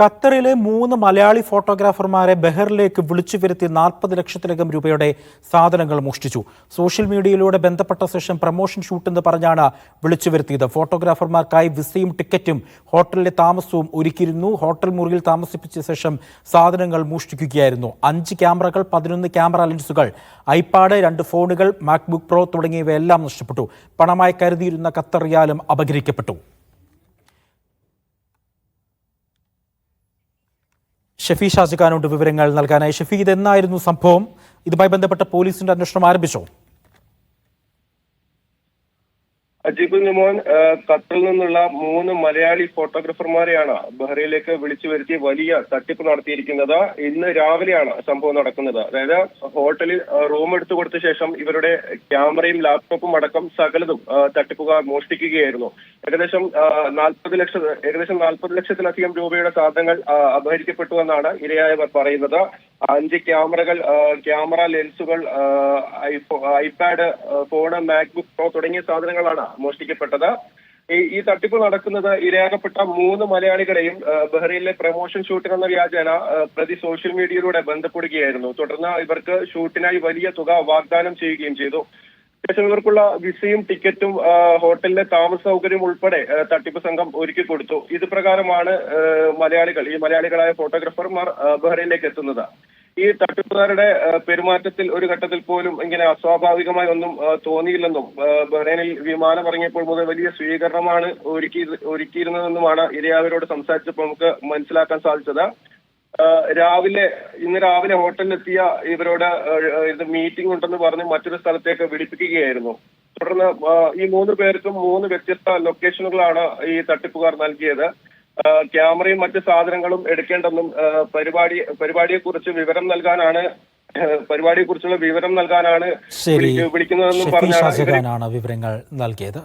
ഖത്തറിലെ മൂന്ന് മലയാളി ഫോട്ടോഗ്രാഫർമാരെ ബെഹറിലേക്ക് വിളിച്ചു വരുത്തി നാൽപ്പത് ലക്ഷത്തിലധികം രൂപയുടെ സാധനങ്ങൾ മോഷ്ടിച്ചു. സോഷ്യൽ മീഡിയയിലൂടെ ബന്ധപ്പെട്ട സെഷൻ പ്രമോഷൻ ഷൂട്ട് എന്ന് പറഞ്ഞാണ് വിളിച്ചു വരുത്തിയത്. ഫോട്ടോഗ്രാഫർമാർക്കായി വിസയും ടിക്കറ്റും ഹോട്ടലിലെ താമസവും ഒരുക്കിയിരുന്നു. ഹോട്ടൽ മുറിയിൽ താമസിപ്പിച്ച ശേഷം സാധനങ്ങൾ മോഷ്ടിക്കുകയായിരുന്നു. അഞ്ച് ക്യാമറകൾ പതിനൊന്ന് ക്യാമറ ലെൻസുകൾ ഐപാഡ് രണ്ട് ഫോണുകൾ മാക്ബുക്ക് പ്രോ തുടങ്ങിയവയെല്ലാം നഷ്ടപ്പെട്ടു. പണമായി കരുതിയിരുന്ന ഖത്തർ റിയാലും ഷഫി ഷാജഖാനോട് വിവരങ്ങൾ നൽകാനായി. ഷഫി ഇതെന്നായിരുന്നു സംഭവം? ഇതുമായി ബന്ധപ്പെട്ട പോലീസിന്റെ അന്വേഷണം ആരംഭിച്ചോ? അജീബ് നിമോൻ ഖത്തറിൽ നിന്നുള്ള മൂന്ന് മലയാളി ഫോട്ടോഗ്രാഫർമാരെയാണ് ബഹ്റൈനിലേക്ക് വിളിച്ചു വരുത്തി വലിയ തട്ടിപ്പ് നടത്തിയിരിക്കുന്നത്. ഇന്ന് രാവിലെയാണ് സംഭവം നടക്കുന്നത്. അതായത് ഹോട്ടലിൽ റൂം എടുത്തു കൊടുത്ത ശേഷം ഇവരുടെ ക്യാമറയും ലാപ്ടോപ്പും അടക്കം സകലതും തട്ടിപ്പുകാർ മോഷ്ടിക്കുകയായിരുന്നു. ഏകദേശം നാൽപ്പത് ലക്ഷം ഏകദേശം നാൽപ്പത് ലക്ഷത്തിലധികം രൂപയുടെ സാധനങ്ങൾ അപഹരിക്കപ്പെട്ടു എന്നാണ് ഇരയായവർ പറയുന്നത്. അഞ്ച് ക്യാമറകൾ ക്യാമറ ലെൻസുകൾ ഐപാഡ് ഫോണ് മാക്ബുക്ക് പ്രോ തുടങ്ങിയ സാധനങ്ങളാണ് മോഷ്ടിക്കപ്പെട്ടത്. ഈ തട്ടിപ്പ് നടക്കുന്നത് ഇരയാകപ്പെട്ട മൂന്ന് മലയാളികളെയും ബഹ്റൈനിലെ പ്രമോഷൻ പ്രൊമോഷൻ ഷൂട്ടിനെന്ന വ്യാജേന പ്രതി സോഷ്യൽ മീഡിയയിലൂടെ ബന്ധപ്പെടുകയായിരുന്നു. തുടർന്ന് ഇവർക്ക് ഷൂട്ടിനായി വലിയ തുക വാഗ്ദാനം ചെയ്യുകയും ചെയ്തു. ശേഷം ഇവർക്കുള്ള വിസയും ടിക്കറ്റും ഹോട്ടലിലെ താമസ സൗകര്യം ഉൾപ്പെടെ തട്ടിപ്പ് സംഘം ഒരുക്കി കൊടുത്തു. ഇത് പ്രകാരമാണ് മലയാളികൾ ഈ മലയാളികളായ ഫോട്ടോഗ്രാഫർമാർ ബഹ്റൈനിലേക്ക് എത്തുന്നത്. ഈ തട്ടിപ്പുകാരുടെ പെരുമാറ്റത്തിൽ ഒരു ഘട്ടത്തിൽ പോലും ഇങ്ങനെ അസ്വാഭാവികമായി ഒന്നും തോന്നിയില്ലെന്നും ബഹ്റൈനിൽ വിമാനം ഇറങ്ങിയപ്പോൾ മുതൽ വലിയ സ്വീകരണമാണ് ഒരുക്കി ഒരുക്കിയിരുന്നതെന്നുമാണ് ഇരയാവരോട് സംസാരിച്ചപ്പോൾ നമുക്ക് മനസ്സിലാക്കാൻ സാധിച്ചത്. രാവിലെ ഇന്ന് രാവിലെ ഹോട്ടലിലെത്തിയ ഇവരോട് ഇത് മീറ്റിംഗ് ഉണ്ടെന്ന് പറഞ്ഞ് മറ്റൊരു സ്ഥലത്തേക്ക് വിളിപ്പിക്കുകയായിരുന്നു. തുടർന്ന് ഈ മൂന്ന് പേർക്കും മൂന്ന് വ്യത്യസ്ത ലൊക്കേഷനുകളാണ് ഈ തട്ടിപ്പുകാർ നൽകിയത്. ക്യാമറയും മറ്റ് സാധനങ്ങളും എടുക്കേണ്ടെന്നും പരിപാടി പരിപാടിയെ കുറിച്ച് വിവരം നൽകാനാണ് പരിപാടിയെ കുറിച്ചുള്ള വിവരം നൽകാനാണ് വിളിക്കുന്നതെന്നും പറഞ്ഞാണ് വിവരങ്ങൾ നൽകിയത്.